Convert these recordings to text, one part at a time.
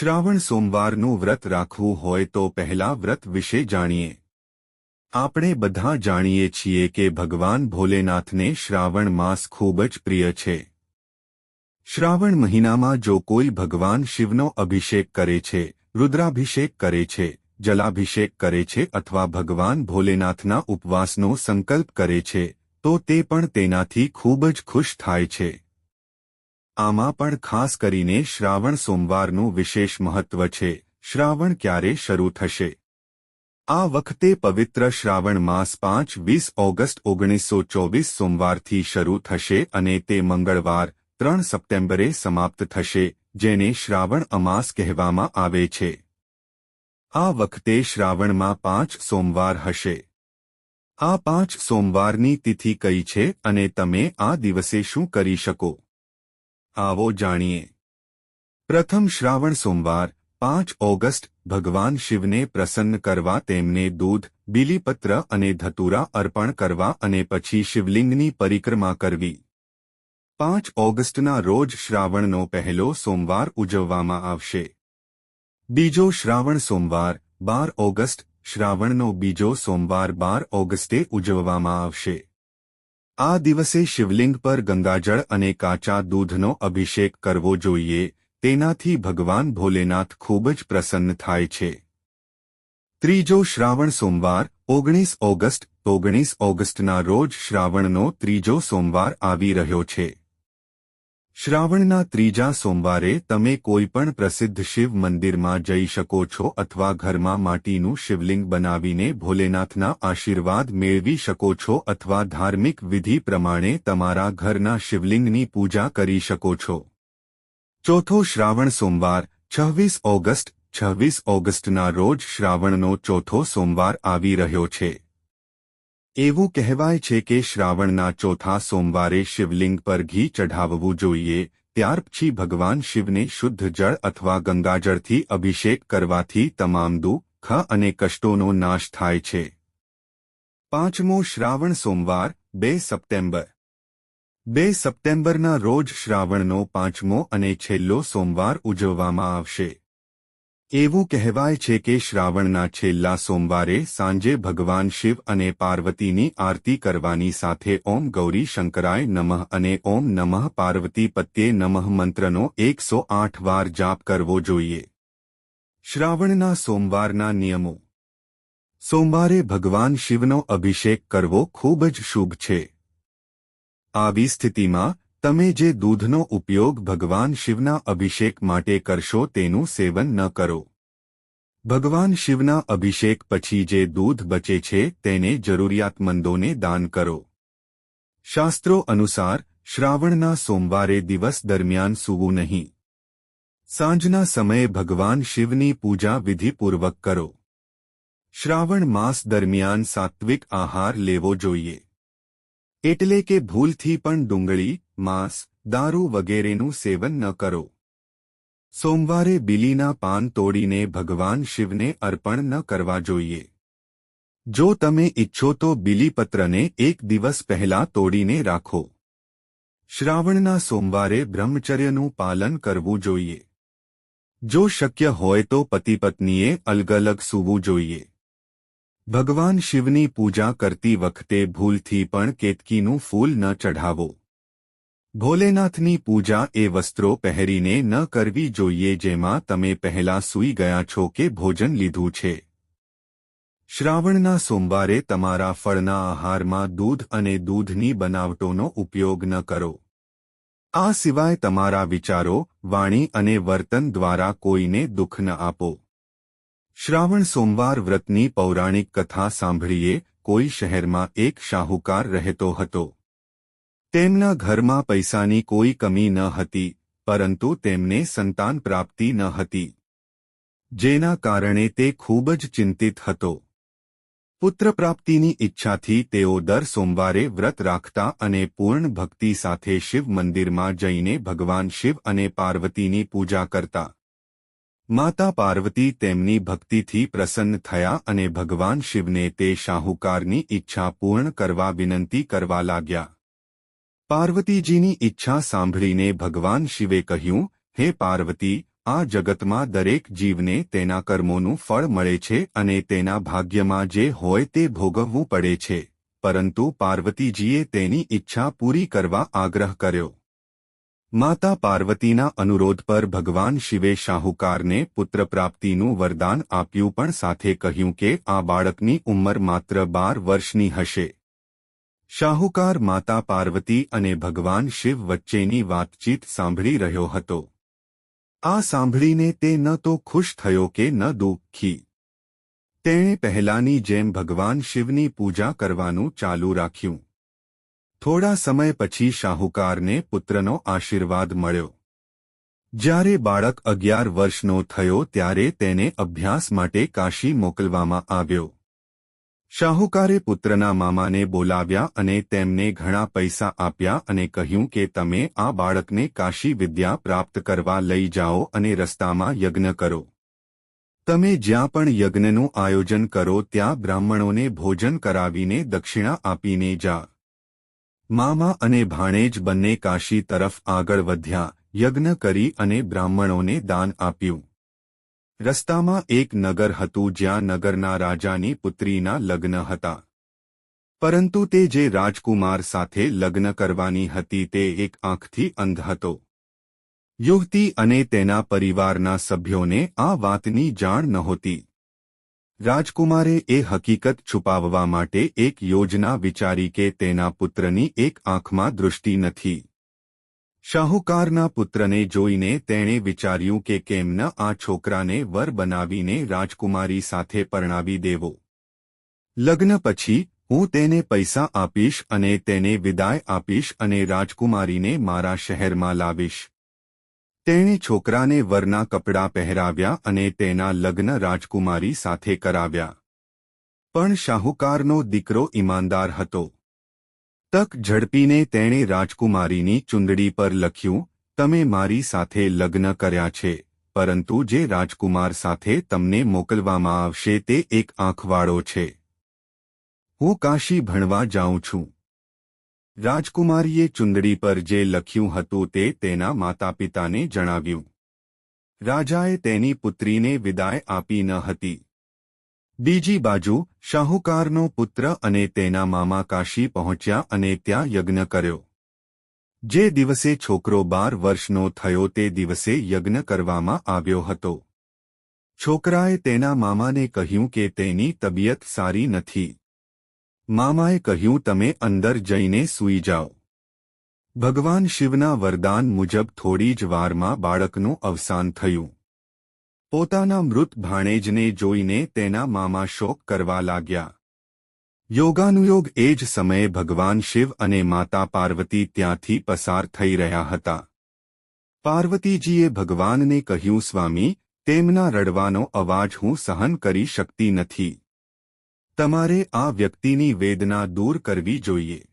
શ્રાવણ સોમવારનું વ્રત રાખવું હોય તો પહેલા વ્રત વિશે જાણીએ. આપણે બધા જાણીએ છીએ કે ભગવાન ભોલેનાથને શ્રાવણ માસ ખૂબ જ પ્રિય છે. શ્રાવણ મહિનામાં જો કોઈ ભગવાન શિવનો અભિષેક કરે છે, રુદ્રાભિષેક કરે છે, જલાભિષેક કરે છે અથવા ભગવાન ભોલેનાથના ઉપવાસનો સંકલ્પ કરે છે, તો તે પણ તેનાથી ખૂબ જ ખુશ થાય છે. આમાં પણ ખાસ કરીને શ્રાવણ સોમવારનું વિશેષ મહત્વ છે. શ્રાવણ ક્યારે શરૂ થશે? આ વખતે પવિત્ર શ્રાવણ માસ પાંચ, વીસ ઓગસ્ટ ઓગણીસો ચોવીસ સોમવારથી શરૂ થશે અને તે મંગળવાર, ત્રણ સપ્ટેમ્બરે સમાપ્ત થશે, જેને શ્રાવણ અમાસ કહેવામાં આવે છે. આ વખતે શ્રાવણમાં પાંચ સોમવાર હશે. આ પાંચ સોમવારની તિથિ કઈ છે અને તમે આ દિવસે શું કરી શકો? આવો જાણીએ. પ્રથમ શ્રાવણ સોમવાર, પાંચ ઓગસ્ટ, ભગવાન શિવને પ્રસન્ન કરવા તેમને દૂધ, બીલીપત્ર અને ધતુરા અર્પણ કરવા અને પછી શિવલિંગની પરિક્રમા કરવી. પાંચ ઓગસ્ટના રોજ શ્રાવણનો પહેલો સોમવાર ઉજવવામાં આવશે. બીજો શ્રાવણ સોમવાર, બાર ઓગસ્ટ, શ્રાવણનો બીજો સોમવાર બાર ઓગસ્ટે ઉજવવામાં આવશે. આ દિવસે શિવલિંગ પર ગંગાજળ અને કાચા દૂધનો અભિષેક કરવો જોઈએ, તેનાથી ભગવાન ભોલેનાથ ખૂબ જ પ્રસન્ન થાય છે. ત્રીજો શ્રાવણ સોમવાર, ઓગણીસ ઓગસ્ટ, ઓગણીસ ઓગસ્ટના રોજ શ્રાવણનો ત્રીજો સોમવાર આવી રહ્યો છે. શ્રાવણના ત્રીજા સોમવારે તમે કોઈપણ પ્રસિદ્ધ શિવ મંદિરમાં જઈ શકો છો અથવા ઘરમાં માટીનું શિવલિંગ બનાવીને ભોલેનાથના આશીર્વાદ મેળવી શકો છો અથવા ધાર્મિક વિધિ પ્રમાણે તમારા ઘરના શિવલિંગની પૂજા કરી શકો છો. ચોથો શ્રાવણ સોમવાર, છવ્વીસ ઓગસ્ટ, છવ્વીસ ઓગસ્ટના રોજ શ્રાવણનો ચોથો સોમવાર આવી રહ્યો છે. એવું કહેવાય છે કે શ્રાવણના ચોથા સોમવારે શિવલિંગ પર ઘી ચઢાવવું જોઈએ, ત્યાર પછી ભગવાન શિવને શુદ્ધ જળ અથવા ગંગાજળથી અભિષેક કરવાથી તમામ દુઃખ અને કષ્ટોનો નાશ થાય છે. પાંચમો શ્રાવણ સોમવાર, બે સપ્ટેમ્બર. બે સપ્ટેમ્બરના રોજ શ્રાવણનો પાંચમો અને છેલ્લો સોમવાર ઉજવવામાં આવશે. એવું કહેવાય છે કે શ્રાવણના છેલ્લા સોમવારે સાંજે ભગવાન શિવ અને પાર્વતીની આરતી કરવાની સાથે ઓમ ગૌરી શંકરાય નમઃ અને ઓમ નમઃ પાર્વતી પત્યે નમઃ મંત્રનો એકસો આઠ વાર જાપ કરવો જોઈએ. શ્રાવણના સોમવારના નિયમો. સોમવારે ભગવાન શિવનો અભિષેક કરવો ખૂબ જ શુભ છે. આવી સ્થિતિમાં તમે જે દૂધનો ઉપયોગ ભગવાન શિવના અભિષેક માટે કરશો તેનું સેવન ન કરો. ભગવાન શિવના અભિષેક પછી જે દૂધ બચે છે તેને જરૂરિયાતમંદોને દાન કરો. શાસ્ત્રો અનુસાર, શ્રાવણના સોમવારે દિવસ દરમિયાન સૂવું નહીં. સાંજના સમયે ભગવાન શિવની પૂજા વિધિપૂર્વક કરો. શ્રાવણ માસ દરમિયાન સાત્વિક આહાર લેવો જોઈએ. એટલે કે ભૂલથી પણ ડુંગળી માંસ, દારૂ વગેરેનું સેવન ન કરો. સોમવારે બિલીના પાન તોડીને ભગવાન શિવને અર્પણ ન કરવા જોઈએ. જો તમે ઇચ્છો તો બિલીપત્રને એક દિવસ પહેલા તોડીને રાખો. શ્રાવણના સોમવારે બ્રહ્મચર્યનું પાલન કરવું જોઈએ. જો શક્ય હોય તો પતિપત્નીએ અલગ અલગ સૂવું જોઈએ. ભગવાન શિવની પૂજા કરતી વખતે ભૂલથી પણ કેતકીનું ફૂલ ન ચઢાવો. ભોલેનાથની પૂજા એ વસ્ત્રો પહેરીને ન કરવી જોઈએ જેમાં તમે પહેલા સૂઈ ગયા છો કે ભોજન લીધું છે. શ્રાવણના સોમવારે તમારા ફળના આહારમાં દૂધ અને દૂધની બનાવટોનો ઉપયોગ ન કરો. આ સિવાય તમારા વિચારો, વાણી અને વર્તન દ્વારા કોઈને દુઃખ ન આપો. શ્રાવણ સોમવાર વ્રતની પૌરાણિક કથા સાંભળીએ, કોઈ શહેરમાં એક શાહુકાર રહેતો હતો. તેમના ઘરમાં પૈસાની કોઈ કમી ન હતી, પરંતુ તેમને સંતાન પ્રાપ્તિ ન હતી. જેના કારણે તે ખૂબ જ ચિંતિત હતો. પુત્ર પ્રાપ્તિની ઈચ્છાથી તેઓ દર સોમવારે વ્રત રાખતા અને પૂર્ણ ભક્તિ સાથે શિવ મંદિરમાં જઈને ભગવાન શિવ અને પાર્વતીની પૂજા કરતા. માતા પાર્વતી તેમની ભક્તિથી પ્રસન્ન થયા અને ભગવાન શિવને તે શાહુકારની ઈચ્છા પૂર્ણ કરવા વિનંતી કરવા લાગ્યા. પાર્વતીજીની ઈચ્છા સાંભળીને ભગવાન શિવે કહ્યું, હે પાર્વતી, આ જગતમાં દરેક જીવને તેના કર્મોનું ફળ મળે છે અને તેના ભાગ્યમાં જે હોય તે ભોગવવું પડે છે. પરંતુ પાર્વતીજીએ તેની ઈચ્છા પૂરી કરવા આગ્રહ કર્યો. માતા પાર્વતીના અનુરોધ પર ભગવાન શિવે શાહુકારને પુત્ર પ્રાપ્તિનું વરદાન આપ્યું પણ સાથે કહ્યું કે આ બાળકની ઉંમર માત્ર બાર વર્ષની હશે. શાહુકાર માતા પાર્વતી અને ભગવાન શિવ વચ્ચેની વાતચીત સાંભળી રહ્યો હતો. આ સાંભળીને તે ન તો ખુશ થયો કે ન દુઃખી. તેણે પહેલાની જેમ ભગવાન શિવની પૂજા કરવાનું ચાલુ રાખ્યું. થોડા સમય પછી શાહુકારને પુત્રનો આશીર્વાદ મળ્યો. જ્યારે બાળક અગિયાર વર્ષનો થયો ત્યારે તેને અભ્યાસ માટે કાશી મોકલવામાં આવ્યો. શાહુકારે પુત્રના મામાને બોલાવ્યા અને તેમને ઘણા પૈસા આપ્યા અને કહ્યું કે તમે આ બાળકને કાશી વિદ્યા પ્રાપ્ત કરવા લઈ જાઓ અને રસ્તામાં યજ્ઞ કરો. તમે જ્યાં પણ યજ્ઞનું આયોજન કરો ત્યાં બ્રાહ્મણોને ભોજન કરાવીને દક્ષિણા આપીને જા. મામા અને ભાણેજ બંને કાશી તરફ આગળ વધ્યા, યજ્ઞ કરી અને બ્રાહ્મણોને દાન આપ્યું. રસ્તામાં એક નગર હતું જ્યાં નગરના રાજાની પુત્રીના લગ્ન હતા. પરંતુ તે જે રાજકુમાર સાથે લગ્ન કરવાની હતી તે એક આંખથી અંધ હતો. યુવતી અને તેના પરિવારના સભ્યોને આ વાતની જાણ નહોતી. રાજકુમારે એ હકીકત છુપાવવા માટે એક યોજના વિચારી કે તેના પુત્રની એક આંખમાં દૃષ્ટિ નથી. શાહુકારના પુત્રને જોઈને તેણે વિચાર્યું કે કેમ ન આ છોકરાને વર બનાવીને રાજકુમારી સાથે પરણાવી દેવો. લગ્ન પછી, હું તેને પૈસા આપીશ અને તેને વિદાય આપીશ અને રાજકુમારીને મારા શહેરમાં લાવીશ. તેણે છોકરાને વરના કપડાં પહેરાવ્યા અને તેના લગ્ન રાજકુમારી સાથે કરાવ્યા. પણ શાહુકારનો દીકરો ઈમાનદાર હતો. તક ઝડપીને તેણે રાજકુમારીની ચુંદડી પર લખ્યું, તમે મારી સાથે લગ્ન કર્યા છે, પરંતુ જે રાજકુમાર સાથે તમને મોકલવામાં આવશે તે એક આંખવાળો છે. હું કાશી ભણવા જાઉં છું. રાજકુમારીએ ચુંદડી પર જે લખ્યું હતું તે તેના માતાપિતાને જણાવ્યું. રાજાએ તેની પુત્રીને વિદાય આપી ન હતી. બીજી બાજુ શાહુકારનો પુત્ર અને તેના મામા કાશી પહોંચ્યા અને ત્યાં યજ્ઞ કર્યો. જે દિવસે છોકરો બાર વર્ષનો થયો તે દિવસે યજ્ઞ કરવામાં આવ્યો હતો. છોકરાએ તેના મામાને કહ્યું કે તેની તબિયત સારી નથી. મામાએ કહ્યું, તમે અંદર જઈને સૂઈ જાઓ. ભગવાન શિવના વરદાન મુજબ થોડી જ વારમાં બાળકનું અવસાન થયું. પોતાના મૃત ભાણેજને જોઈને તેના મામા શોક કરવા લાગ્યા. યોગાનુયોગ એ જ સમયે ભગવાન શિવ અને માતા પાર્વતી ત્યાંથી પસાર થઈ રહ્યા હતા. પાર્વતીજીએ ભગવાનને કહ્યું, સ્વામી, તેમના રડવાનો અવાજ હું સહન કરી શકતી નથી. તમારે આ વ્યક્તિની વેદના દૂર કરવી જોઈએ.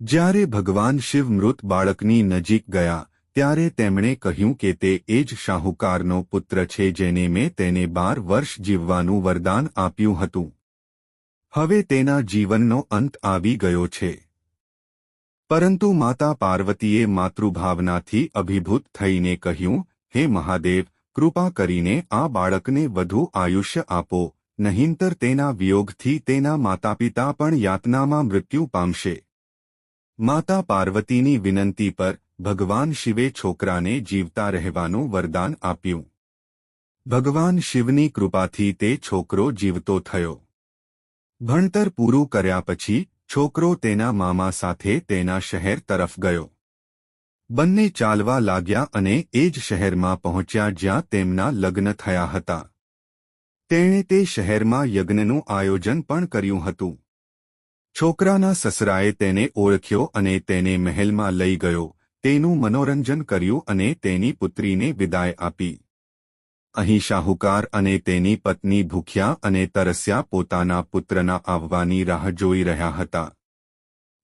જ્યારે ભગવાન શિવ મૃત બાળકની નજીક ગયા ત્યારે તેમણે કહ્યું કે તે એ જ શાહુકારનો પુત્ર છે જેને મેં તેને બાર વર્ષ જીવવાનું વરદાન આપ્યું હતું. હવે તેના જીવનનો અંત આવી ગયો છે. પરંતુ માતા પાર્વતીએ માતૃભાવનાથી અભિભૂત થઈને કહ્યું, હે મહાદેવ, કૃપા કરીને આ બાળકને વધુ આયુષ્ય આપો, નહીંતર તેના વિયોગથી તેના માતાપિતા પણ યાતનામાં મૃત્યુ પામશે. માતા પાર્વતીની વિનંતી પર ભગવાન શિવે છોકરાને જીવતા રહેવાનું વરદાન આપ્યું. ભગવાન શિવની કૃપાથી તે છોકરો જીવતો થયો. ભણતર પૂરું કર્યા પછી, છોકરો તેના મામા સાથે તેના શહેર તરફ ગયો. બંને ચાલવા લાગ્યા અને એ જ શહેરમાં પહોંચ્યા જ્યાં તેમના લગ્ન થયા હતા. તેણે તે શહેરમાં યજ્ઞનું આયોજન પણ કર્યું હતું. છોકરાના સસરાએ તેને ઓળખ્યો અને તેને મહેલમાં લઈ ગયો. તેનું મનોરંજન કર્યું અને તેની પુત્રીને વિદાય આપી. અહીં શાહુકાર અને તેની પત્ની ભૂખ્યા અને તરસ્યા પોતાના પુત્રના આવવાની રાહ જોઈ રહ્યા હતા.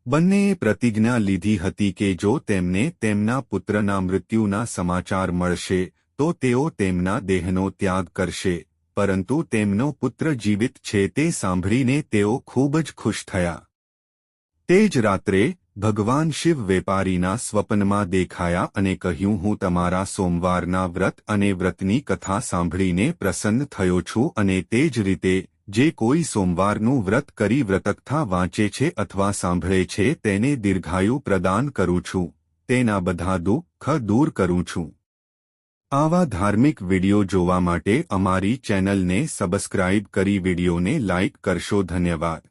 બંનેએ પ્રતિજ્ઞા લીધી હતી કે જો તેમને તેમના પુત્રના મૃત્યુના સમાચાર મળશે, તો તેઓ તેમના દેહનો ત્યાગ કરશે, પરંતુ તેમનો પુત્ર જીવિત છે તે સાંભળીને તેઓ ખૂબ જ ખુશ થયા. તે જ રાત્રે ભગવાન શિવ વેપારીના સ્વપ્નમાં દેખાયા અને કહ્યું, હું તમારા સોમવારના વ્રત અને વ્રતની કથા સાંભળીને પ્રસન્ન થયો છું અને તે જ રીતે, જે કોઈ સોમવારનું વ્રત કરી વ્રતકથા વાંચે છે અથવા સાંભળે છે, તેને દીર્ઘાયુ પ્રદાન કરું છું. તેના બધા દુઃખ દૂર કરું છું. આવા ધાર્મિક વિડિયો જોવા માટે અમારી ચેનલને સબસ્ક્રાઇબ કરી વિડિયોને લાઇક કરશો. ધન્યવાદ.